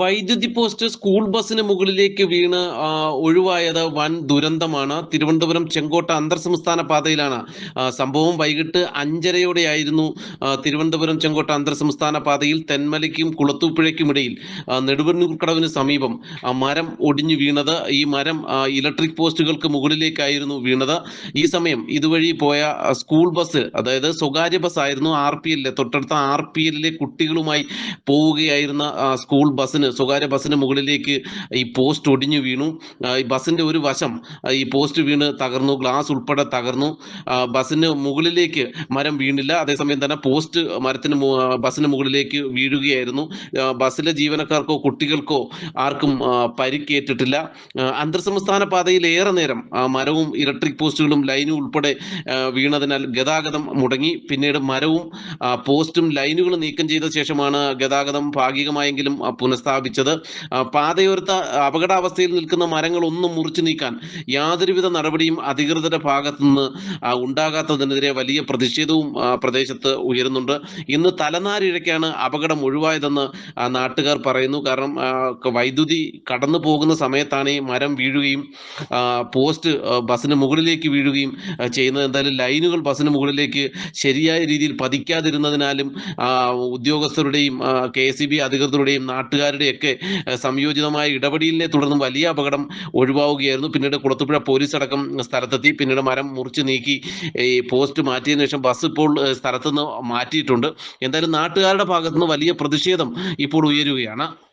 വൈദ്യുതി post school ബസ്സിന് മുകളിലേക്ക് വീണ് ഒഴിവായത് വൻ ദുരന്തമാണ്. തിരുവനന്തപുരം ചെങ്കോട്ട അന്തർ സംസ്ഥാന പാതയിലാണ് സംഭവം. വൈകിട്ട് അഞ്ചരയോടെയായിരുന്നു തിരുവനന്തപുരം ചെങ്കോട്ട അന്തർ സംസ്ഥാന പാതയിൽ തെന്മലയ്ക്കും കുളത്തൂപ്പുഴയ്ക്കുമിടയിൽ ഇടയിൽ നെടുവന്നൂർക്കടവിന് സമീപം മരം ഒടിഞ്ഞു വീണത്. ഈ മരം ഇലക്ട്രിക് പോസ്റ്റുകൾക്ക് മുകളിലേക്കായിരുന്നു വീണത്. ഈ സമയം ഇതുവഴി പോയ സ്കൂൾ ബസ് അതായത് സ്വകാര്യ ബസ് ആയിരുന്നു ആർ പി എല്ലിലെ തൊട്ടടുത്ത ആർ പി എല്ലിലെ കുട്ടികളുമായി പോവുകയായിരുന്ന സ്കൂൾ ബസ്സിന് സ്വകാര്യ ബസ്സിന് മുകളിലേക്ക് ഈ പോസ്റ്റ് ഒടിഞ്ഞു വീണു. ഈ ബസ്സിന്റെ ഒരു വശം ഈ പോസ്റ്റ് വീണ് തകർന്നു ഗ്ലാസ് ഉൾപ്പെടെ തകർന്നു. ബസ്സിന് മുകളിലേക്ക് മരം വീണില്ല. അതേസമയം തന്നെ പോസ്റ്റ് മരത്തിന് ബസ്സിന് മുകളിലേക്ക് വീഴുകയായിരുന്നു. ബസ്സിലെ ജീവനക്കാർക്കോ കുട്ടികൾക്കോ ആർക്കും പരിക്കേറ്റിട്ടില്ല. അന്തർ സംസ്ഥാന പാതയിൽ ഏറെ നേരം മരവും ഇലക്ട്രിക് പോസ്റ്റുകളും ലൈനും ഉൾപ്പെടെ വീണതിനാൽ ഗതാഗതം മുടങ്ങി. പിന്നീട് മരവും പോസ്റ്റും ലൈനുകളും നീക്കം ചെയ്ത ശേഷമാണ് ഗതാഗതം ഭാഗികമായെങ്കിലും ആ, പുനഃസ്ഥാപിച്ചത് ആ, പാതയോരത്ത് അപകടാവസ്ഥയിൽ നിൽക്കുന്ന മരങ്ങൾ ഒന്നും മുറിച്ചു നീക്കാൻ യാതൊരുവിധ നടപടിയും അധികൃതരുടെ ഭാഗത്തുനിന്ന് ഉണ്ടാകാത്തതിനെതിരെ വലിയ പ്രതിഷേധവും പ്രദേശത്ത് ഉയരുന്നുണ്ട്. ഇന്ന് തലനാരിഴയ്ക്കാണ് അപകടം ഒഴിവായതെന്ന് നാട്ടുകാർ പറയുന്നു. കാരണം വൈദ്യുതി കടന്നു പോകുന്ന സമയത്താണ് ഈ മരം വീഴുകയും പോസ്റ്റ് ബസ്സിന് മുകളിലേക്ക് വീഴുകയും ചെയ്യുന്നത്. എന്തായാലും ലൈനുകൾ ബസ്സിന് മുകളിലേക്ക് ശരിയായ രീതിയിൽ പതിക്കാതിരുന്നതിനാലും ഉദ്യോഗസ്ഥരുടെയും കെ എസ് ബി അധികൃതരുടെയും നാട്ടുകാരുടെയൊക്കെ ആ, സംയോജിതമായ ഇടപെടലിനെ തുടർന്ന് വലിയ അപകടം ഒഴിവാവുകയായിരുന്നു. പിന്നീട് കുളത്തുപുഴ പോലീസ് അടക്കം സ്ഥലത്തെത്തി. പിന്നീട് മരം മുറിച്ച് നീക്കി ഈ പോസ്റ്റ് മാറ്റിയതിനു ശേഷം ബസ് ഇപ്പോൾ സ്ഥലത്തുനിന്ന് മാറ്റിയിട്ടുണ്ട്. എന്തായാലും നാട്ടുകാരുടെ ഭാഗത്തുനിന്ന് വലിയ പ്രതിഷേധം ഇപ്പോൾ ഉയരുകയാണ്.